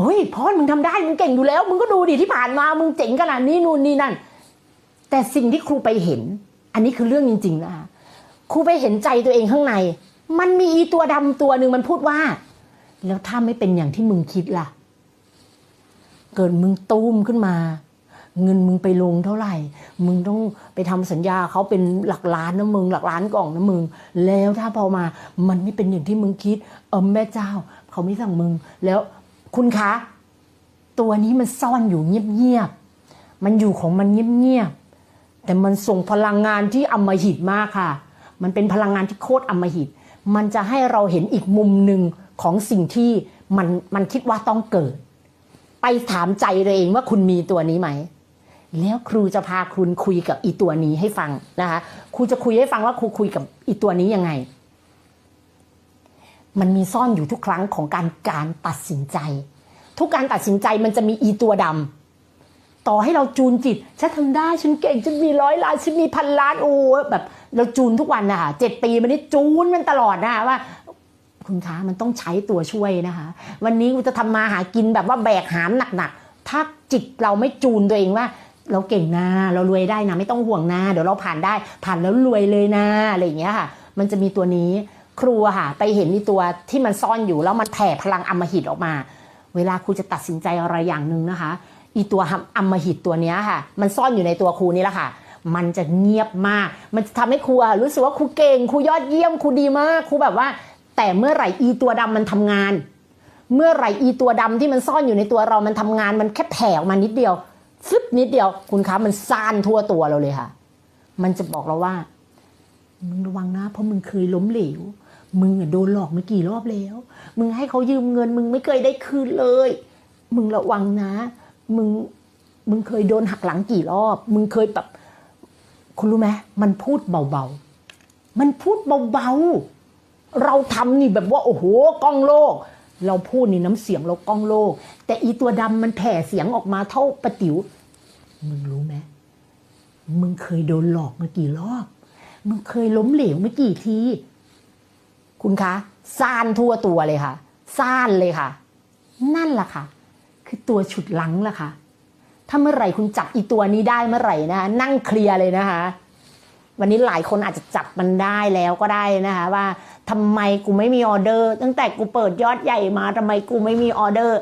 เฮ้ยพอนมึงทำได้มึงเก่งอยู่แล้ว มึงก็ดูดิที่ผ่านมามึงเจ๋งขนาดนี้นู่นนี่นั่น แต่สิ่งที่ครูไปเห็น อันนี้คือเรื่องจริง ๆ นะคะครูไปเห็นใจตัวเองข้างใน มันมีอีตัวดำตัวหนึ่งมันพูดว่า แล้วถ้าไม่เป็นอย่างที่มึงคิดล่ะ เกิดมึงตูมขึ้นมา เงินมึงไปลงเท่าไหร่ มึงต้องไปทำสัญญาเขาเป็นหลักล้านนะมึง หลักล้านกล่องนะมึง แล้วถ้าพอมา มันไม่เป็นอย่างที่มึงคิด เออแม่เจ้า เขาไม่สั่งมึงแล้ว คุณคะ ตัวนี้มันซ่อนอยู่เงียบๆ มันอยู่ของมันเงียบๆ แต่มันส่งพลังงานที่อมหิตมากค่ะ มันเป็นพลังงานที่โคตรอมหิต มันจะให้เราเห็นอีกมุมหนึ่งของสิ่งที่มันมันคิดว่าต้องเกิด ไปถามใจตัวเองว่าคุณมีตัวนี้ไหม แล้วครูจะพาคุณคุยกับอีตัวนี้ให้ฟังนะคะ ครูจะคุยให้ฟังว่าครูคุยกับอีตัวนี้ยังไง มันมีซ่อนอยู่ทุกครั้งของการการตัดสินใจ ทุกการตัดสินใจมันจะมีอีตัวดำต่อให้เราจูนจิตฉันทำได้ฉันเก่งฉันมีร้อยล้านฉันมีพันล้านโอ้แบบเราจูนทุกวันนะคะเจ็ดปีมันนี่จูนมันตลอดนะคะว่าคุณคะมันต้องใช้ตัวช่วยนะคะ วันนี้กูจะทำมาหากินแบบว่าแบกหามหนักๆ ถ้าจิตเราไม่จูนตัวเองว่า เราเก่งนะ เรารวยได้นะ ไม่ต้องห่วงนะ เดี๋ยวเราผ่านได้ผ่านแล้วรวยเลยนะอะไรอย่างเงี้ยค่ะ มันจะมีตัวนี้ ครูค่ะไปเห็นมีตัวที่มันซ่อนอยู่แล้วมันแผ่พลังอมหิตออกมา เวลาครูจะตัดสินใจอะไรอย่างหนึ่งนะคะอีตัวอมหิตตัวเนี้ยค่ะ มันซ่อนอยู่ในตัวครูนี่แหละค่ะ มันจะเงียบมาก มันจะทำให้ครูรู้สึกว่าครูเก่งครูยอดเยี่ยมครูดีมากครูแบบว่า แต่เมื่อไหร่อีตัวดำมันทำงาน เมื่อไหร่อีตัวดำที่มันซ่อนอยู่ในตัวเรามันทำงานมันแค่แผ่ออกมานิดเดียวฟึบนิดเดียว คุณคะมันซ่านทั่วตัวเราเลยค่ะ มันจะบอกเราว่ามึงระวังนะเพราะมึงเคยล้มเหลว มึงอะโดนหลอกมากี่รอบแล้ว มึงให้เขายืมเงิน มึงไม่เคยได้คืนเลย มึงระวังนะ มึง มึงเคยโดนหักหลังกี่รอบ มึงเคยแบบ คุณรู้ไหมมันพูดเบาๆ มันพูดเบาๆ เราทำนี่แบบว่า โอ้โหกล้องโลก เราพูดนี่น้ำเสียงเรากล้องโลก แต่อีตัวดำมันแผ่เสียงออกมาเท่าประติ๋ว มึงรู้ไหมมึงเคยโดนหลอกมากี่รอบ มึงเคยล้มเหลวมากี่ที คุณคะซ่านทั่วตัวเลยค่ะซ่านเลยค่ะ นั่นแหละค่ะ คือตัวฉุดหลังล่ะค่ะถ้าเมื่อไหร่คุณจับอีตัวนี้ได้เมื่อไหร่นะคะนั่งเคลียร์เลยนะคะ วันนี้หลายคนอาจจะจับมันได้แล้วก็ได้นะคะ ว่าทำไมกูไม่มีออเดอร์ ตั้งแต่กูเปิดยอดใหญ่มาทำไมกูไม่มีออเดอร์